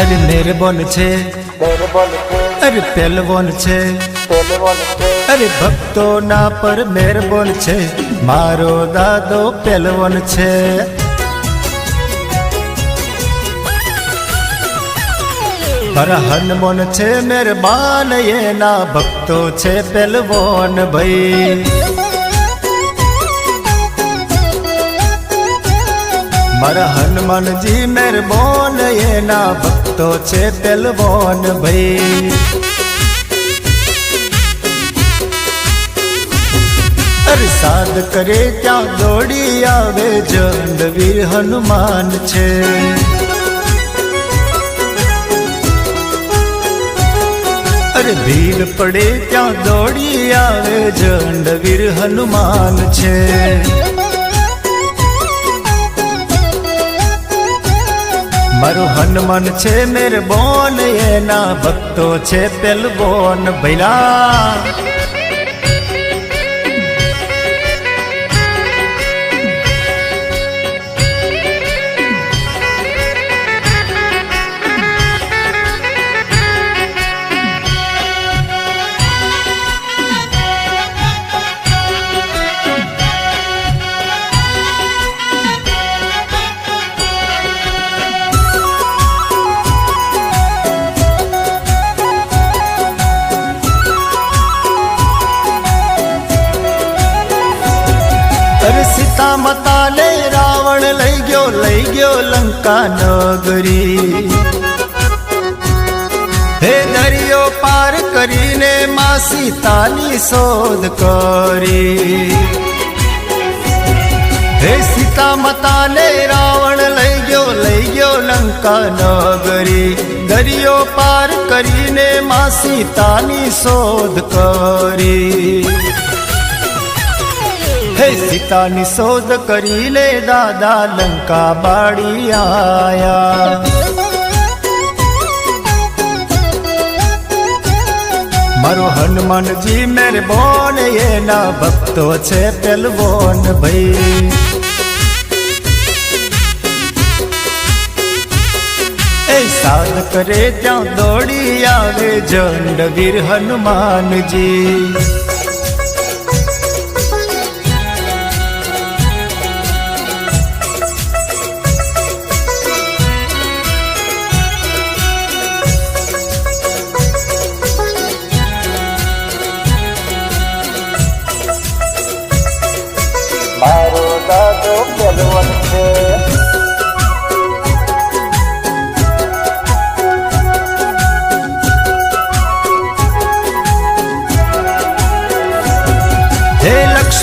અરે મેરબોન છે અરે પહેલવોન છે અરે ભક્તોના પર મેરબોન છે મારો દાદો પહેલવોન છે. પર હનુમાન છે મેરબાન એના ભક્તો છે પહેલવોન ભાઈ. મારા હનુમાનજી મેરબોન એના ભક્તો છે પેલવોન ભાઈ. સાદ કરે ત્યાં દોડી આવે, જંડવીર હનુમાન છે. અરે ભીડ પડે ત્યાં દોડી આવે, જંડવીર હનુમાન છે. મારું હનુમાન છે મેરબોન એના ભક્તો છે પેલબોન. ભૈલા લે રાવણ લઈ ગયો લઈ ગયો લંકા નગરી. હે દરિયો પાર કરીને માં સીતાની શોધ કરી. હે સીતા માતા ને રાવણ લઈ ગયો લઈ ગયો લંકા નગરી. દરિયો પાર કરીને માં સીતાની શોધ કરી. હે સીતાની શોધ કરી લે દાદા લંકા બાળી આયા. મારો હનુમાનજી મેરબોન એના ભક્તો છે પેલવોન ભાઈ. સાદ કરે ત્યાં દોડી આવે, જંડવીર હનુમાનજી.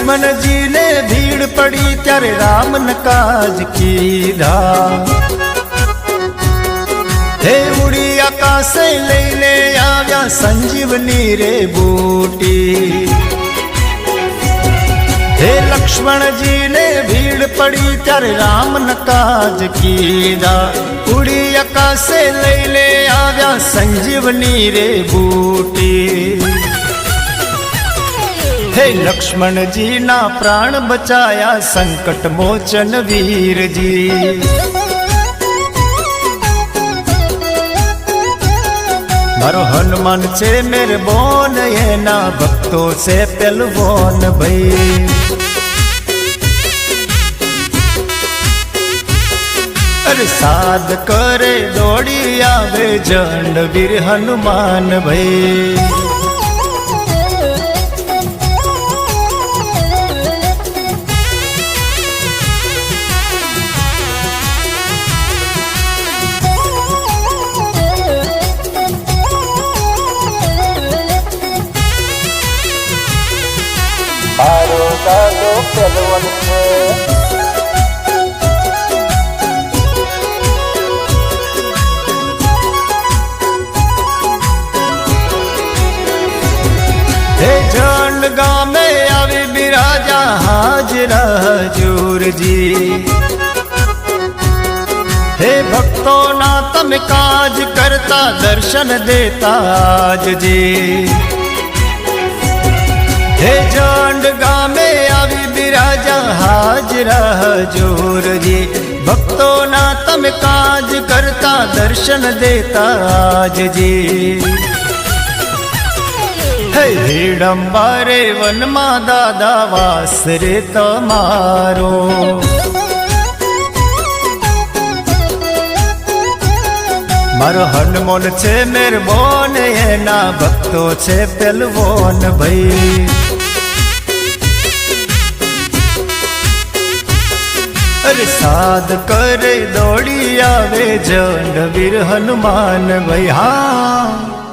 લક્ષ્મણજીને ભીડ પડી ત્યારે રામન કાજ કીધા. હે ઉડી આકાશે લઈને આવ્યા સંજીવની રે બૂટી. હે લક્ષ્મણજીને ભીડ પડી ત્યારે રામન કાજ કીધા. ઉડી આકાશે લઈને આવ્યા સંજીવની રે બૂટી. હે લક્ષ્મણજીના પ્રાણ બચાયા સંકટ મોચન વીરજી. મારો હનુમાન છે મેરબોન એના ભક્તો છે પેલવોન ભાઈ. અરે સાદ કરે દોડી આવે જંડવીર હનુમાન ભાઈ. દાદો પહેલવન છે હે જંડ ગામે આવી બિરાજા હાજર હજૂરજી હે ભક્તોના તમે કાજ કરતા દર્શન દેતા આજજી હે જાંડ ગામે આવી બિરાજા, હાજરા હજૂરજી. ભક્તોના તમે કાજ કરતા દર્શન દેતા આજજી. હિડંબારે વનમાં દાદા વાસ રે તમારો. મારો હનુમાન છે, મેરબોન, એના ભક્તો છે, પેલવોન ભાઈ. અરે સાદ કરે દોડી આવે જંડ વીર હનુમાન ભાઈ હા